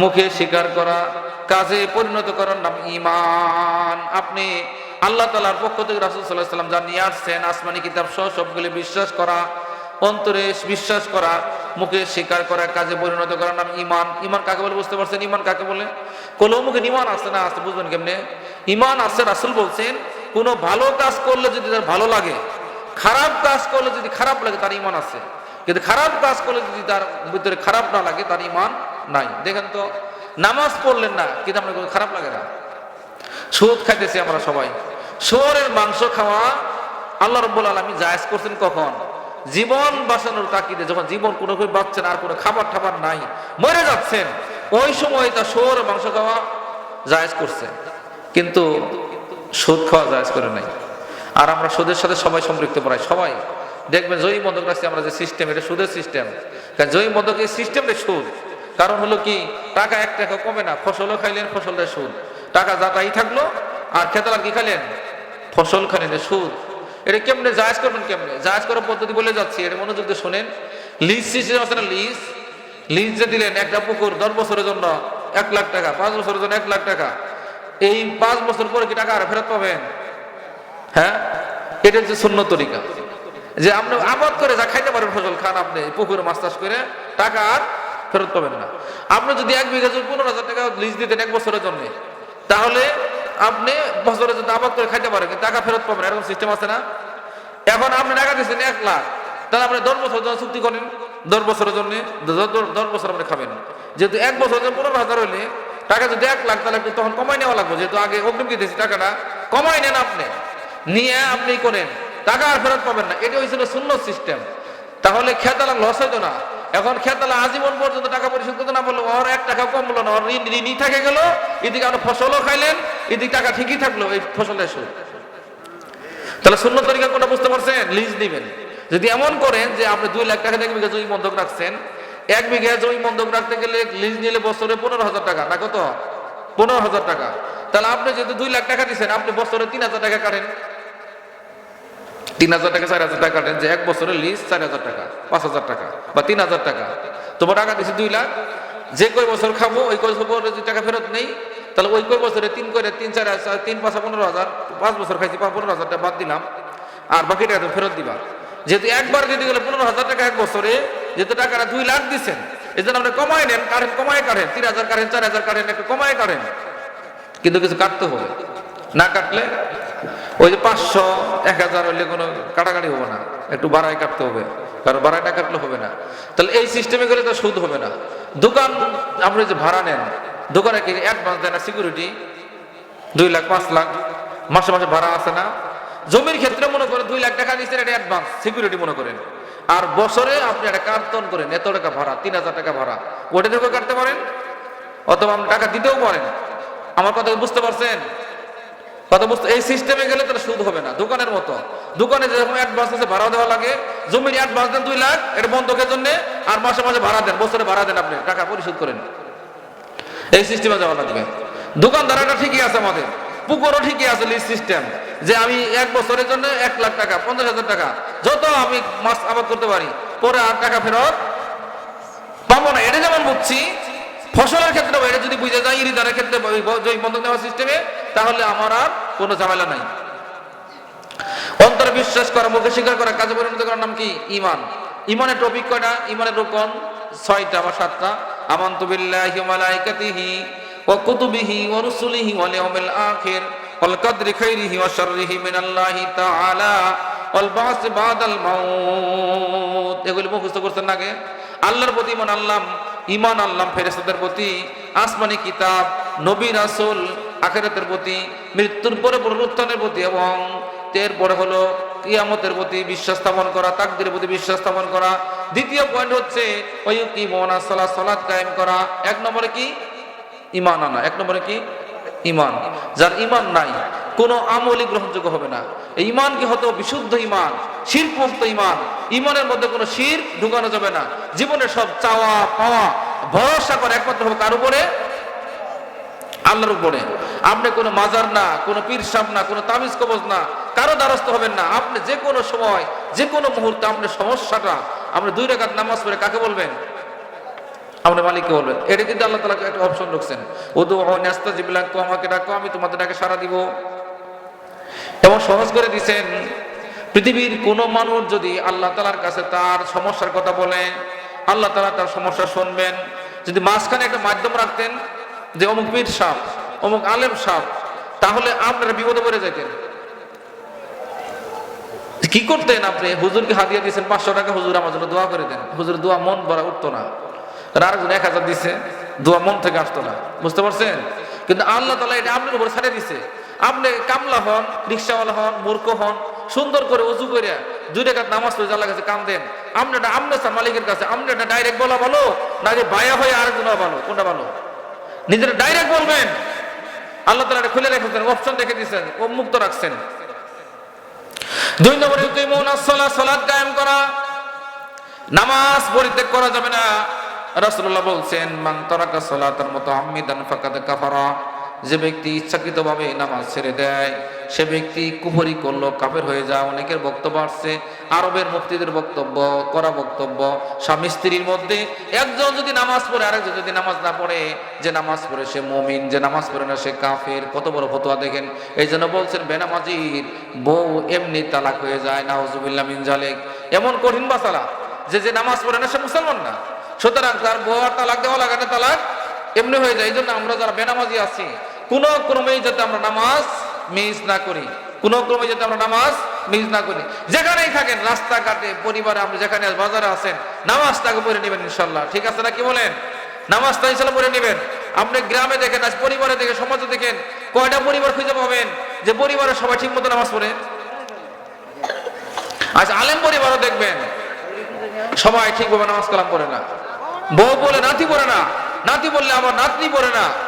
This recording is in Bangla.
মুখে স্বীকার করা, কাজে পরিণত করার নাম ইমান আপনি আল্লাহ তালার পক্ষ থেকে রাসুল সাল্লাহ সাল্লাম যা নিয়ে আসছেন, আসমানি কিতাব সহ সবগুলি বিশ্বাস করা, অন্তরে বিশ্বাস করা, মুখে স্বীকার করা, কাজে পরিণত করার নাম ইমান ইমান কাকে বলে বুঝতে পারছেন? ইমান কাকে বলে? কোনো মুখে ইমান আসছে না আসতে বুঝবেন কেমনে? ইমান আসছে রাসুল বলছেন, কোনো ভালো কাজ করলে যদি তার ভালো লাগে, খারাপ কাজ করলে যদি খারাপ লাগে, তার ইমান আছে। কিন্তু খারাপ কাজ করলে যদি তার ভিতরে খারাপ না লাগে, তার ইমান নাই। দেখেন তো, নামাজ পড়লেন না, কিন্তু আপনার খারাপ লাগে না। সুদ খাইতেছি আমরা সবাই। শুয়োরের মাংস খাওয়া আল্লাহ রব্বুল আলমী জায়েজ করছেন কখন? জীবন বাঁচানোর তাকিদে যখন জীবন কোনো করে বাঁচছেন আর কোনো খাবার টাবার নাই, মরে যাচ্ছেন। ওই সময় তা শুয়োরের মাংস খাওয়া জায়েজ করছে। কিন্তু সুদ খাওয়া জায়েজ করে নাই। আর আমরা সুদের সাথে সবাই সম্পৃক্ত পড়াই সবাই। দেখবেন জয়ী মদক রাখছি আমরা যে সিস্টেম এটা সুদের সিস্টেম কারণ জয়ী মদক এই সিস্টেমটা সুদ। কারণ হলো কি, টাকা এক টাকা কমে না, ফসলও খাইলেন ফসলটা সুদ। টাকা যা তাই থাকল, আর খেতালার কি খাইলেন, ফসল খাইলেন সুদ। এটা কেমনে জায়জ করবেন কেমনে? জায়জ করার পদ্ধতি বলে যাচ্ছি, এটা মনোযোগ দিয়ে শোনেন। লিজ সিস্টেম আছে না লিজ? লিজ যে দিলেন, একটা পুকুর দশ বছরের জন্য এক লাখ টাকা, পাঁচ বছরের জন্য এক লাখ টাকা। এই পাঁচ বছর পরে কি টাকা আর ফেরত পাবেন? হ্যাঁ? এটা হচ্ছে শূন্য তরিকা। যে আপনি আবাদ করে যা খাইতে পারেন ফসল, খান আপনি, পুকুরে মাছ চাষ করে, টাকা আর ফেরত পাবেন না। আপনি যদি এক বিঘা জমি পনেরো হাজার টাকা লিজ দিতেন এক বছরের জন্য, তাহলে আপনি বছরে যদি আবাদ করে খাইতে পারেন টাকা ফেরত পাবেন এরকম সিস্টেম আছে না? এখন আপনি টাকা দিচ্ছেন এক লাখ, তাহলে আপনি দশ বছরের জন্য চুক্তি করেন। দশ বছরের জন্য, দশ বছর আপনি খাবেন। যেহেতু এক বছরের জন্য পনেরো হাজার হইলে টাকা যদি এক লাখ, তাহলে তখন কমাই নেওয়া লাগবে। যেহেতু আগে অগ্রিম দিতেছি টাকাটা, কমাই নেন আপনি। নিয়ে আপনি করেন। টাকা আর ফেরত পাবেন না। এটা হয়েছিল শূন্য সিস্টেম তাহলে খেতালা লস হইতো না। এখন খেতালা আজীবন পর্যন্ত টাকা পরিশোধ করতে না বলল ওর এক টাকা কম বলল না, ওর ঋণ ঋণই থাকে গেল। এদিকে আপনি ফসলও খাইলেন, এদিকে টাকা ঠিকই থাকল, এই ফসলের সুদ তাহলে শূন্য তরিকা কোনটা বুঝতে পারছেন? লিজ দিবেন যদি এমন করেন যে আপনি দুই লাখ টাকা এক বিঘা জমি বন্ধক রাখছেন, এক বিঘা জমি বন্ধক রাখতে গেলে লিজ নিলে বছরে পনেরো হাজার টাকা, না কত? পনেরো হাজার টাকা। তাহলে আপনি যদি দুই লাখ টাকা দিচ্ছেন আপনি বছরে তিন হাজার টাকা কাটেন। তিন হাজার টাকা, চার হাজার টাকা যে এক বছরের লিজ চার হাজার টাকা, পাঁচ হাজার টাকা বা তিন হাজার টাকা। তোমার টাকা দিচ্ছি দুই লাখ, যে কয় বছর খাব, ওই কয় বছর যদি টাকা ফেরত নেই, তাহলে ওই কয় বছরে তিন করে তিন, চার হাজার তিন, পাঁচ, পনেরো হাজার, পাঁচ বছর খাইছি, পাঁচ, পনেরো হাজার টাকা বাদ দিলাম, আর বাকি টাকা তুমি ফেরত দিবা। যেহেতু একবার দিতে গেলে পনেরো হাজার টাকা এক বছরে, যেহেতু টাকাটা দুই লাখ দিচ্ছেন এই জন্য আপনি কমাই নেন, কারেন কমায় কাটেন তিন হাজার কাটেন চার হাজার কাটেন একটু কমায় কাটেন কিন্তু কিছু কাটতে হবে। না কাটলে ওই যে পাঁচশো, এক হাজার হইলে কোনো কাটাকাটি হবে না। একটু বাড়ায় কাটতে হবে, কারণ বাড়ায় কাটলে হবে না। তাহলে এই সিস্টেমে গেলে তো সুদ হবে না। দোকান, আপনি যে ভাড়া নেন, দোকানে কি অ্যাডভান্স দেয় না সিকিউরিটি দুই লাখ, পাঁচ লাখ, মাসে মাসে ভাড়া আছে না? জমির ক্ষেত্রে মনে করেন দুই লাখ টাকা দিচ্ছেন এটা অ্যাডভান্স সিকিউরিটি মনে করেন। আর বছরে আপনি একটা কার্তন করেন, এত টাকা ভাড়া, তিন হাজার টাকা ভাড়া। ওটা থেকেও কাটতে পারেন, অথবা আপনি টাকা দিতেও পারেন। আমার কথা বুঝতে পারছেন? কথা বুঝতে এই সিস্টেমে গেলে তাহলে সুদ হবে না, দোকানের মতো। দোকানে যেরকম অ্যাডভান্স আছে ভাড়া দেওয়া লাগে। জমির অ্যাডভান্স দেন দুই লাখ, এটা বন্ধকের জন্য, আর মাসে মাসে ভাড়া দেন, বছরে ভাড়া দেন আপনি, টাকা পরিশোধ করেন। এই সিস্টেমে যাওয়া লাগবে। দোকানদারটা ঠিকই আছে আমাদের, পুকুরও ঠিকই আছে লিস্ট সিস্টেম যে আমি এক বছরের জন্য এক লাখ টাকা, পঞ্চাশ হাজার টাকা, যত আমি মাছ আবাদ করতে পারি, পরে আর টাকা ফেরত পাবো না। এটা যেমন বুঝছি ফসলের ক্ষেত্রে এটা যদি বুঝে যায়, ইরিদারের ক্ষেত্রে বন্ধক নেওয়ার সিস্টেমে তাহলে আমার আর কোনো ঝামেলা নাই। অন্তরে বিশ্বাস করা, মুখে স্বীকার করা, কাজে পরিণত করার নাম কি? ইমান। ইমানের টপিক কয়টা? ইমানের রোকন ছয়টা বা সাতটা। আমান্তু বিল্লাহি মালাইকাতিহি ওয়া কুতুবিহি ওয়া রুসুলিহি ওয়াল ইয়াউমিল আখির ওয়াল কদরি খাইরিহি ওয়া শাররিহি মিনাল্লাহি তাআলা ওয়াল বাস বাদাল মাউত। এগুলি মুখস্থ করছেন আগে আল্লাহর প্রতি ইমান আল্লাহ ইমান আল্লাহ ফেরেস্তাদের প্রতি, আসমানি কিতাব, নবী রাসূল আখেরাতের প্রতি, মৃত্যুর পরে পুনরুত্থানের প্রতি এবং এরপরে হলো কিয়ামতের প্রতি বিশ্বাস স্থাপন করা তাকদের প্রতি বিশ্বাস স্থাপন করা। দ্বিতীয় পয়েন্ট হচ্ছে ওই কি মোহনা সালাদ সালাদ কায়েম করা। এক নম্বরে কি? ইমান আনা। এক নম্বরে কি? ইমান যার ইমান নাই কোনো আমলই গ্রহণযোগ্য হবে না। ইমান কি হতো? বিশুদ্ধ ইমান শির মুক্ত ইমান ইমানের মধ্যে কোনো শির ঢুকানো যাবে না। জীবনের সব চাওয়া পাওয়া, ভরসা করে একমাত্র হবে কার উপরে? আল্লাহর উপরে। আপনি কোনো মাজার না, কোনো পীর সাপ না, কোনো তামিজ কবজ না, কারও দ্বারস্থ হবেন না। আপনি যে কোনো সময়, যে কোনো মুহূর্তে আপনার সমস্যাটা, আপনি দুই রেখাত নামাজ পড়ে কাকে বলবেন? আপনার মালিককে বলবেন। এটা কিন্তু আল্লাহ তালা একটা অপশন রাখছেন। ও তো ন্যাস্তা জিবিলাক আমাকে ডাকো, আমি তোমাদের ডাকে সারা দিব। এবং সহজ করে দিছেন। পৃথিবীর কোন মানুষ যদি আল্লাহ তালার কাছে তার সমস্যার কথা বলে, আল্লাহ তালা তার সমস্যা শুনবেন। যদি মাঝখানে একটা মাধ্যম রাখতেন যে অমুক পীর সাপ অমুক আলেম সাপ তাহলে আপনারা বিপদে পড়ে যেতেন। কি করতেন আপনি? হুজুরকে হাদিয়া দিয়েছেন, পাঁচশো টাকা হুজুর আমার জন্য দোয়া করে দেন। হুজুর দোয়া মন ভরা উঠতো না। আর আরেকজন এক হাজার দিছে, দোয়া মন থেকে আসতো না। বুঝতে পারছেন? কিন্তু আল্লাহ তালা এটা আপনার উপর ছাড়ে দিছে। আপনি কামলা হন, রিক্সাওয়ালা হন, মূর্খ হন, সুন্দর করে উজু করে দুই রেখাত নামাজ পড়ে আল্লাহ কাছে কাম দেন। আপনি এটা আপনি মালিকের কাছে এটা ডাইরেক্ট বলা ভালো, না যে বায়া হয়ে আরেকজন ভালো, কোনটা ভালো? নিজেরা ডাইরেক্ট বলবেন। আল্লাহ তালা খুলে রেখেছেন অপশন রেখে দিয়েছেন, ও মুক্ত রাখছেন। দুই নম্বরে, ইউকিমুন আসসালাহ সালাত কায়েম করা। নামাজ পরিত্যাগ করা যাবে না। রাসূলুল্লাহ বলছেন, মান তারাকা সালাতার মতো আম্মিদান ফাকাদ কাফারা। যে ব্যক্তি ইচ্ছাকৃতভাবে নামাজ ছেড়ে দেয়, সে ব্যক্তি কুফরি করল, কাফের হয়ে যায়, অনেকের বক্তব্য আসছে, আরবের মুফতিদের বক্তব্য, করা বক্তব্য, স্বামী স্ত্রীর মধ্যে একজন যদি নামাজ পড়ে, আরেকজন যদি নামাজ না পড়ে, যে নামাজ পড়ে সে মমিন, যে নামাজ পড়ে না সে কাফের, কত বড় ফতোয়া দেখেন। এই জন্য বলছেন, বেনামাজির বউ এমনি তালাক হয়ে যায়, নাউজুবিল্লাহ মিন জালেক। এমন কঠিন বাসালা, যে যে নামাজ পড়ে না, সে মুসলমান না। সুতরাং তার বউ আর তালাক দেওয়া লাগে না, তালাক এমনি হয়ে যায়, এই জন্য আমরা যারা বেনামাজি আছি, কোন ক্রমেই যাতে আমরা নামাজ মিস না করি। কোন ক্রমে যাতে আমরা নামাজ মিস না করি। যেখানেই থাকেন, রাস্তাঘাটে, পরিবারে আপনি যেখানে বাজারে আছেন, নামাজটাকে পড়ে নেবেন ইনশাল্লাহ ঠিক আছে না কি বলেন? নামাজটা ইনশাল্লাহ পড়ে নেবেন। আপনি গ্রামে দেখেন, আজ পরিবারে দেখেন, সমাজে দেখেন, কয়টা পরিবার খুঁজে পাবেন যে পরিবারের সবাই ঠিক মতো নামাজ পড়ে? আজ আলেম পরিবারও দেখবেন, সবাই ঠিকভাবে নামাজ কালাম করে না। বউ বলে নাতি পড়ে না। নাতি বললে আমার নাতনি পড়ে না।